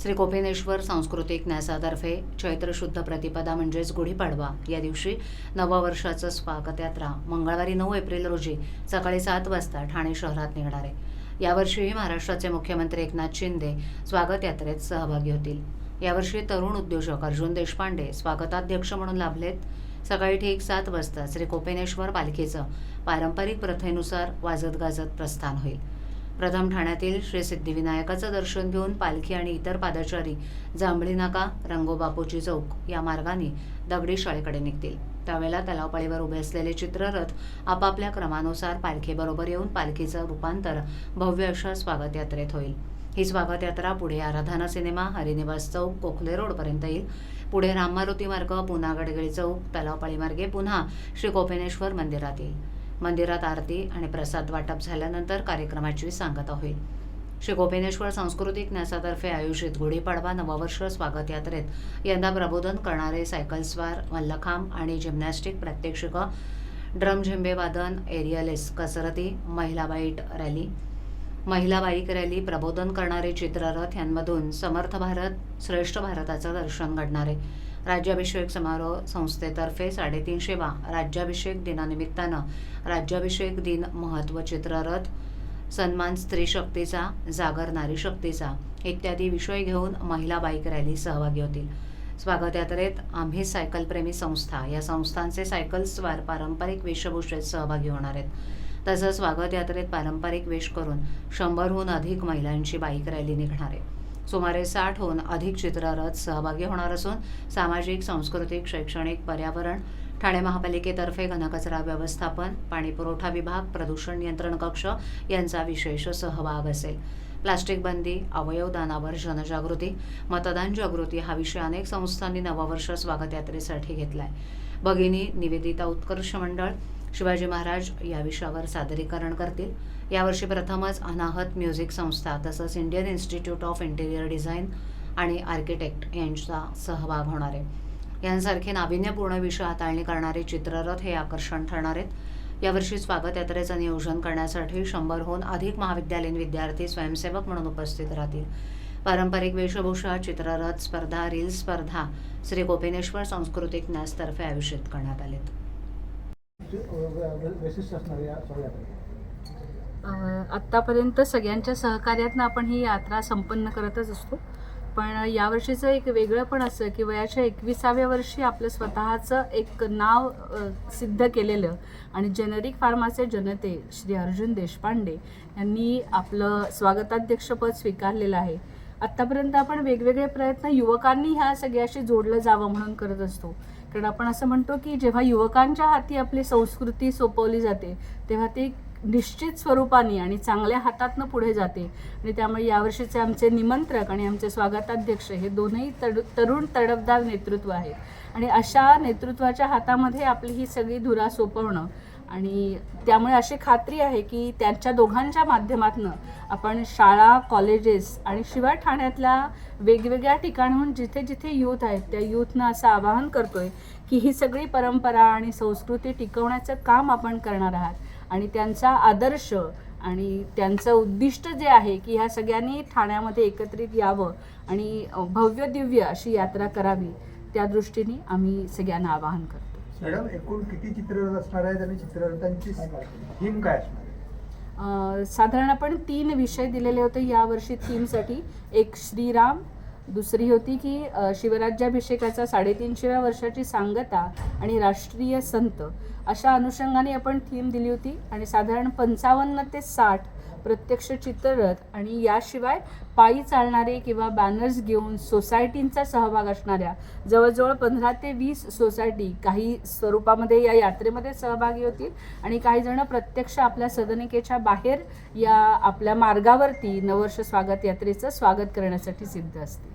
श्री कोपिनेश्वर सांस्कृतिक न्यासातर्फे चैत्र शुद्ध प्रतिपदा म्हणजेच गुढीपाडवा. या दिवशी नववर्षाचं स्वागत यात्रा मंगळवारी नऊ एप्रिल रोजी सकाळी सात वाजता ठाणे शहरात निघणार आहे. यावर्षीही महाराष्ट्राचे मुख्यमंत्री एकनाथ शिंदे स्वागत यात्रेत सहभागी होतील. यावर्षी तरुण उद्योजक अर्जुन देशपांडे स्वागताध्यक्ष म्हणून लाभलेत. सकाळी ठीक सात वाजता श्री कोपिनेश्वर पालखीचं पारंपरिक प्रथेनुसार वाजत गाजत प्रस्थान होईल. प्रथम ठाण्यातील श्री सिद्धिविनायकाचं दर्शन घेऊन पालखी आणि इतर पादचारी जांभळी नाका रंगोबापूची चौक या मार्गाने दगडी शाळेकडे निघतील. त्यावेळेला तलावपाळीवर उभे असलेले चित्ररथ आपापल्या क्रमानुसार पालखीबरोबर येऊन पालखीचं रूपांतर भव्य अशा स्वागत यात्रेत होईल. ही स्वागत यात्रा पुढे आराधना सिनेमा हरिनिवास चौक कोखले रोडपर्यंत येईल. पुढे राममारुती मार्ग पुन्हा गडगडी चौक तलावपाळी मार्गे पुन्हा श्री कोपिनेश्वर मंदिरात येईल. मंदिरात आरती आणि प्रसाद वाटप झाल्यानंतर कार्यक्रमाची सांगता होईल. श्री गोपिनेश्वर सांस्कृतिक न्यासातर्फे आयोजित गुढीपाडवा नववर्ष स्वागत यात्रेत यंदा प्रबोधन करणारे सायकलस्वार मल्लखांब आणि जिम्नॅस्टिक प्रात्यक्षिकं ड्रम झिंबेवादन एरियलेस कसरती महिला बाईट रॅली महिला बाईक रॅली प्रबोधन करणारे चित्ररथ यांमधून समर्थ भारत श्रेष्ठ भारताचं दर्शन घडणारे. राज्याभिषेक समारोह संस्थेतर्फे साडेतीनशेवा राज्याभिषेक दिनानिमित्तानं राज्याभिषेक दिन महत्त्व चित्ररथ सन्मान स्त्री शक्तीचा जागर नारी शक्तीचा इत्यादी विषय घेऊन महिला बाईक रॅली सहभागी होतील. स्वागत यात्रेत आम्ही सायकलप्रेमी संस्था. या संस्थांचे सायकलस्वार पारंपरिक वेशभूषेत सहभागी होणार आहेत. तसंच स्वागत यात्रेत पारंपरिक वेश करून शंभरहून अधिक महिलांची बाईक रॅली निघणार आहे. सुमारे साठहून अधिक चित्ररथ सहभागी होणार असून सामाजिक सांस्कृतिक शैक्षणिक पर्यावरण ठाणे महापालिकेतर्फे घनकचरा व्यवस्थापन पाणीपुरवठा विभाग प्रदूषण नियंत्रण कक्ष यांचा विशेष सहभाग असेल. प्लास्टिक बंदी अवयवदानावर जनजागृती मतदान जागृती हा विषय अनेक संस्थांनी नववर्ष स्वागत यात्रेसाठी घेतलाय. भगिनी निवेदिता उत्कर्ष मंडळ शिवाजी महाराज या विषयावर सादरीकरण करतील. यावर्षी प्रथमच अनाहत म्युझिक संस्था तसंच Indian institute of interior design आणि आर्किटेक्ट यांचा सहभाग होणार आहे. यांसारखे नाविन्यपूर्ण विषय हाताळणी करणारे चित्ररथ हे आकर्षण ठरणार आहेत. यावर्षी स्वागत यात्रेचं नियोजन करण्यासाठी शंभरहून अधिक महाविद्यालयीन विद्यार्थी स्वयंसेवक म्हणून उपस्थित राहतील. पारंपरिक वेशभूषा चित्ररथ स्पर्धा रील स्पर्धा श्री गोपिनेश्वर सांस्कृतिक न्यासतर्फे आयोजित करण्यात आलेत. वैशिष्ट्य असणार या आत्तापर्यंत सगळ्यांच्या सहकार्यातनं आपण ही यात्रा संपन्न करतच असतो. पण यावर्षीचं एक वेगळं पण असं की वयाच्या एकविसाव्या वर्षी आपलं स्वतःचं एक नाव सिद्ध केलेलं आणि जेनेरिक फार्माचे जनते श्री अर्जुन देशपांडे यांनी आपलं स्वागताध्यक्षपद स्वीकारलेलं आहे. आत्तापर्यंत आपण वेगवेगळे प्रयत्न युवकांनी ह्या सगळ्याशी जोडलं जावं म्हणून करत असतो. कारण आपण असं म्हणतो की जेव्हा युवकांच्या हाती आपली संस्कृती सोपवली जाते तेव्हा ती निश्चित स्वरूपाने आणि चांगल्या हातातनं पुढे जाते. आणि त्यामुळे यावर्षीचे आमचे निमंत्रक आणि आमचे स्वागताध्यक्ष हे दोनही तड तरुण तडफदार नेतृत्व आहेत. आणि अशा नेतृत्वाच्या हातामध्ये आपली ही सगळी धुरा सोपवणं आणि त्यामुळे अशी खात्री आहे की त्यांच्या दोघांच्या माध्यमातून आपण शाळा कॉलेजेस आणि शिवाय ठाण्यातल्या वेगवेगळ्या ठिकाणाहून जिथे जिथे यूथ आहेत त्या यूथनं असं आवाहन करतोय की ही सगळी परंपरा आणि संस्कृती टिकवण्याचं काम आपण करणार आहात. आणि त्यांचा आदर्श आणि त्यांचं उद्दिष्ट जे आहे की ह्या सगळ्यांनी ठाण्यामध्ये एकत्रित यावं आणि भव्य दिव्य अशी यात्रा करावी त्या दृष्टीने आम्ही सगळ्यांना आवाहन करतो मॅडम एकूण किती चित्ररथ असणार आहेत आणि चित्ररथांची थीम काय असणार आहे? साधारण आपण तीन विषय दिलेले होते यावर्षी थीमसाठी एक श्रीराम दुसरी होती की शिवराज्याभिषेकाचा साडेतीनशेव्या वर्षाची सांगता आणि राष्ट्रीय संत अशा अनुषंगाने आपण थीम दिली होती आणि साधारण पंचावन्न ते साठ प्रत्यक्ष चित्ररथ आणि याशिवाय पायी चालणारे किंवा बॅनर्स घेऊन सोसायटींचा सहभाग असणाऱ्या जवळजवळ पंधरा ते वीस सोसायटी काही स्वरूपामध्ये या यात्रेमध्ये सहभागी होतील. आणि काही जण प्रत्यक्ष आपल्या सदनिकेच्या बाहेर या आपल्या मार्गावरती नववर्ष स्वागत यात्रेचं स्वागत करण्यासाठी सिद्ध असतील.